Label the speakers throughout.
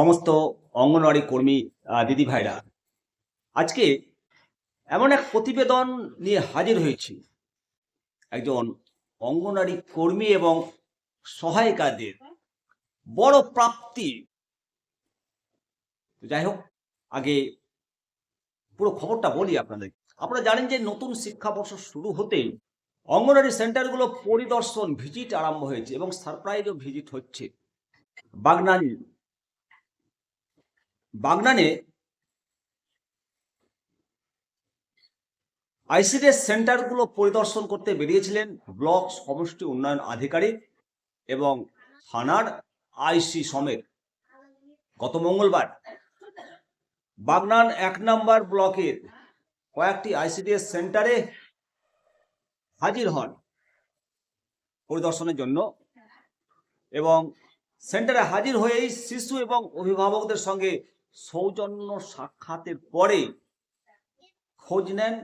Speaker 1: সমস্ত অঙ্গনওয়াড়ি কর্মী দিদি ভাইরা, আজকে এমন এক প্রতিবেদন নিয়ে হাজির হয়েছি। একজন অঙ্গনওয়াড়ি কর্মী এবং সহায়িকাদের বড় প্রাপ্তি। যাই হোক, আগে পুরো খবরটা বলি আপনাদের। আপনারা জানেন যে নতুন শিক্ষাবর্ষ শুরু হতেই অঙ্গনওয়াড়ি সেন্টারগুলো পরিদর্শন, ভিজিট আরম্ভ হয়েছে এবং সারপ্রাইজও ভিজিট হচ্ছে। বাগনান বাগনানে আইসিডিএস সেন্টারগুলো পরিদর্শন করতে বেরিয়েছিলেন ব্লক সমষ্টি উন্নয়ন আধিকারিক এবং থানার আইসি সমেত। গত মঙ্গলবার বাগনান এক নম্বর ব্লকের কয়েকটি আইসিডিএস সেন্টারে হাজির হন পরিদর্শনের জন্য এবং সেন্টারে হাজির হয়েই শিশু এবং অভিভাবকদের সঙ্গে সৌজন্য সাক্ষাতের পরে খোঁজ নেন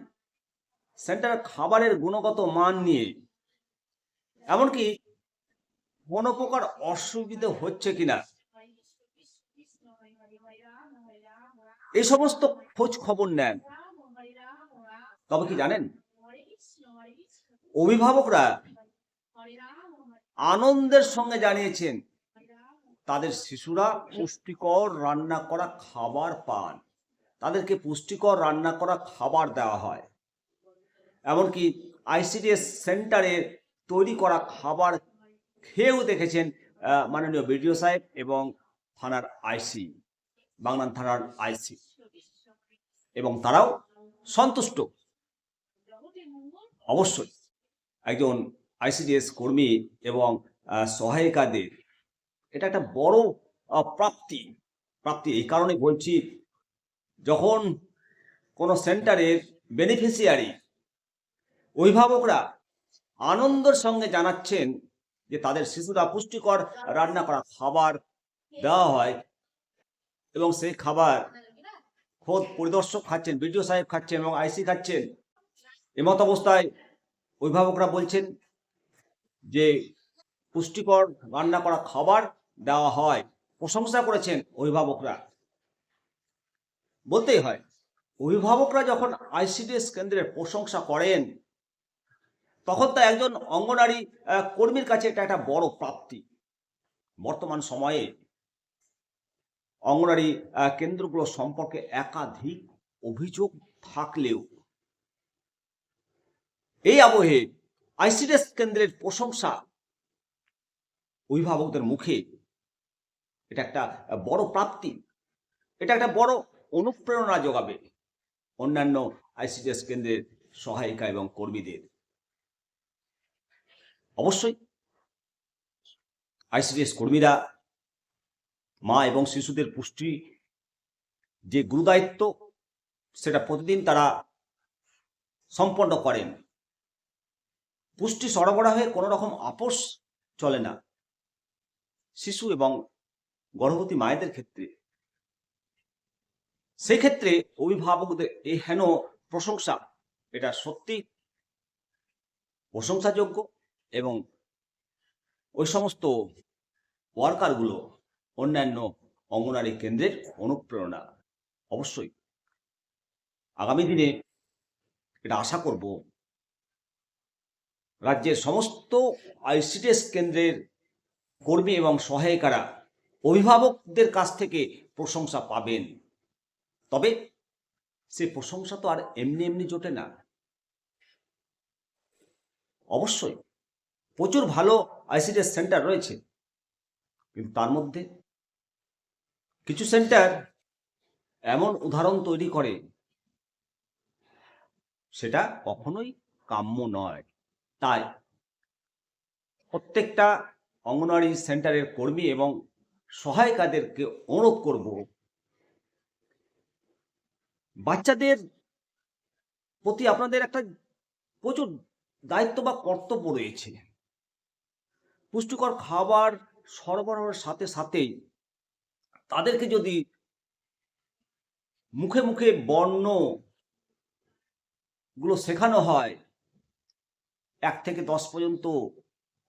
Speaker 1: সেন্টারের খাবারের গুণগত মান নিয়ে। এমনকি কোনো প্রকার অসুবিধে হচ্ছে কিনা। এই সমস্ত খোঁজ খবর নেন। তবে কি জানেন? অভিভাবকরা আনন্দের সঙ্গে জানিয়েছেন তাদের শিশুরা পুষ্টিকর রান্না করা খাবার পান। তাদেরকে পুষ্টিকর রান্না করা খাবার দেওয়া হয়। এমনকি আইসিডিএস সেন্টারে তৈরি করা খাবার খেয়েও দেখেছেন মাননীয় বিডিও সাহেব এবং থানার আইসি, বাংলান থানার আইসি। এবং তারাও সন্তুষ্ট। অবশ্যই একজন আইসিডিএস কর্মী এবং সহায়িকাদের এটা একটা বড় প্রাপ্তি। প্রাপ্তি এই কারণে বলছি, যখন কোনো সেন্টারের বেনিফিশিয়ারি অভিভাবকরা আনন্দের সঙ্গে জানাচ্ছেন যে তাদের শিশুরা পুষ্টিকর রান্না করা খাবার দেওয়া হয় এবং সেই খাবার খোদ পরিদর্শক খাচ্ছেন, বিডিও সাহেব খাচ্ছেন এবং আইসি খাচ্ছেন এমত অবস্থায় অভিভাবকরা বলছেন যে পুষ্টিকর রান্না করা খাবার দেওয়া হয়। প্রশংসা করেছেন অভিভাবকরা। বলতেই হয়, অভিভাবকরা যখন আইসিডিএস কেন্দ্রের প্রশংসা করেন, তখন তা একজন অঙ্গনারী কর্মীর কাছে এটা একটা বড় প্রাপ্তি। বর্তমান সময়ে অঙ্গনারী কেন্দ্রগুলো সম্পর্কে একাধিক অভিযোগ থাকলেও, এই আবহে আইসিডিএস কেন্দ্রের প্রশংসা অভিভাবকদের মুখে এটা একটা বড় প্রাপ্তি। এটা একটা বড় অনুপ্রেরণা যোগাবে অন্যান্য আইসিডিএস কেন্দ্রের সহায়িকা এবং কর্মীদের। অবশ্যই আইসিডিএস কর্মীরা, মা এবং শিশুদের পুষ্টি যে গুরুদায়িত্ব, সেটা প্রতিদিন তারা সম্পন্ন করেন। পুষ্টি সরবরাহে কোনো রকম আপোষ চলে না। শিশু এবং গর্ভবতী মায়েদের ক্ষেত্রে। সেই ক্ষেত্রে অভিভাবকদের এই হেন প্রশংসা, এটা সত্যি প্রশংসাযোগ্য এবং ওই সমস্ত ওয়ার্কারগুলো অন্যান্য অঙ্গনারী কেন্দ্রের অনুপ্রেরণা অবশ্যই। আগামী দিনে এটা আশা করব রাজ্যের সমস্ত আইসিডিএস কেন্দ্রের কর্মী এবং সহায়িকারা অভিভাবকদের কাছ থেকে প্রশংসা পাবেন। তবে সে প্রশংসা তো আর এমনি এমনি জোটে না। অবশ্যই প্রচুর ভালো আইসিডিএস সেন্টার রয়েছে। কিন্তু তার মধ্যে কিছু সেন্টার এমন উদাহরণ তৈরি করে, সেটা কখনোই কাম্য নয়। তাই প্রত্যেকটা অঙ্গনওয়াড়ি সেন্টারের কর্মী এবং সহায়িকাদেরকে অনুরোধ করব, বাচ্চাদের প্রতি আপনাদের একটা প্রচুর দায়িত্ব বা কর্তব্য রয়েছে। পুষ্টিকর খাবার সরবরাহের সাথে সাথেই তাদেরকে যদি মুখে মুখে বর্ণগুলো শেখানো হয়, এক থেকে দশ পর্যন্ত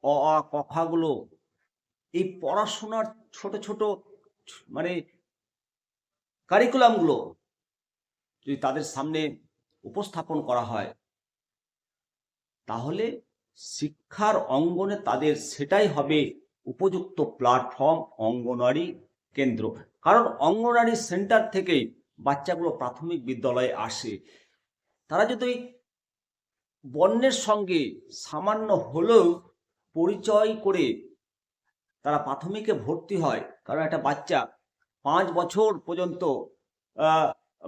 Speaker 1: অ, আ কথাগুলো এই পড়াশোনার ছোট ছোট মানে কারিকুলামগুলো যদি তাদের সামনে উপস্থাপন করা হয়, তাহলে শিক্ষার অঙ্গনে তাদের সেটাই হবে উপযুক্ত প্ল্যাটফর্ম অঙ্গনওয়াড়ি কেন্দ্র। কারণ অঙ্গনওয়াড়ি সেন্টার থেকেই বাচ্চাগুলো প্রাথমিক বিদ্যালয়ে আসে। তারা যদি বর্ণের সঙ্গে সামান্য হলেও পরিচয় করে তারা প্রাথমিকে ভর্তি হয়। কারণ একটা বাচ্চা পাঁচ বছর পর্যন্ত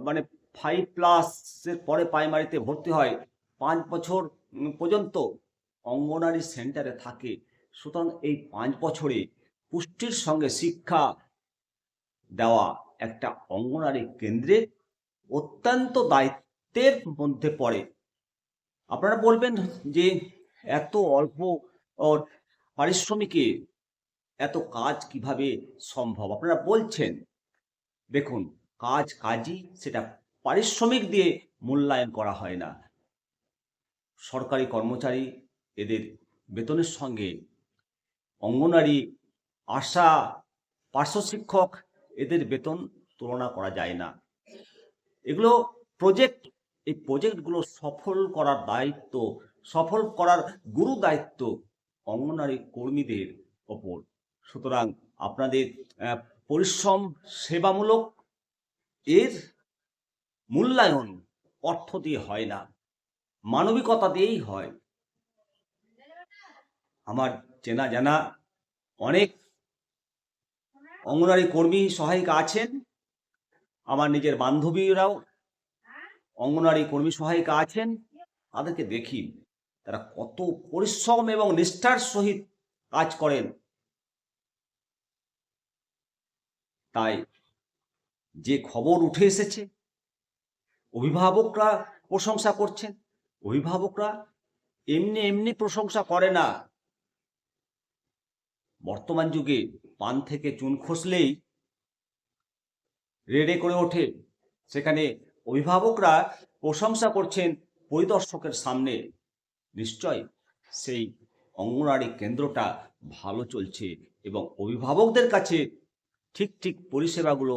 Speaker 1: মানে ফাইভ প্লাসের পরে প্রাইমারিতে ভর্তি হয়, পাঁচ বছর পর্যন্ত অঙ্গনারী সেন্টারে থাকে। সুতরাং এই পাঁচ বছরে পুষ্টির সঙ্গে শিক্ষা দেওয়া একটা অঙ্গনারী কেন্দ্রে অত্যন্ত দায়িত্বের মধ্যে পড়ে। আপনারা বলবেন যে এত অল্প পারিশ্রমিকে এত কাজ কীভাবে সম্ভব? আপনারা বলছেন। দেখুন, কাজ কাজই সেটা পারিশ্রমিক দিয়ে মূল্যায়ন করা হয় না। সরকারি কর্মচারী এদের বেতনের সঙ্গে অঙ্গনারী আশা, পার্শ্ব শিক্ষক এদের বেতন তুলনা করা যায় না। এগুলো প্রজেক্ট, এই প্রজেক্টগুলো সফল করার দায়িত্ব, সফল করার গুরু দায়িত্ব অঙ্গনারী কর্মীদের ওপর। সুতরাং আপনাদের পরিশ্রম সেবামূলক এর মূল্যায়ন অর্থ দিয়ে হয় না, মানবিকতা দিয়েই হয়। আমার চেনা জানা অনেক অঙ্গনারী কর্মী সহায়িকা আছেন, আমার নিজের বান্ধবীরাও অঙ্গনারী কর্মী সহায়িকা আছেন, তাদেরকে দেখি। তারা কত পরিশ্রম এবং নিষ্ঠার সহিত কাজ করেন। তাই যে খবর উঠে এসেছে, অভিভাবকরা প্রশংসা করছেন, অভিভাবকরা এমনি এমনি প্রশংসা করে না। বর্তমান যুগে পান থেকে চুন খসলেই রেডে করে ওঠে। সেখানে অভিভাবকরা প্রশংসা করছেন পরিদর্শকের সামনে। নিশ্চয় সেই অঙ্গনওয়াড়ি কেন্দ্রটা ভালো চলছে এবং অভিভাবকদের কাছে ঠিক ঠিক পরিষেবাগুলো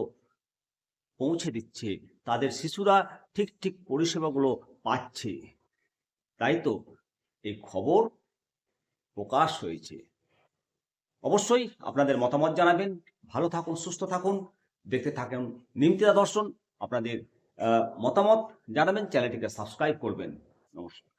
Speaker 1: পৌঁছে দিচ্ছে। তাদের শিশুরা ঠিক ঠিক পরিষেবাগুলো পাচ্ছে। তাই তো এই খবর প্রকাশ হয়েছে। অবশ্যই আপনাদের মতামত জানাবেন। ভালো থাকুন, সুস্থ থাকুন। দেখতে থাকুন নিমতিরা দর্শন। আপনাদের মতামত জানাবেন, চ্যানেলটিকে সাবস্ক্রাইব করবেন। নমস্কার।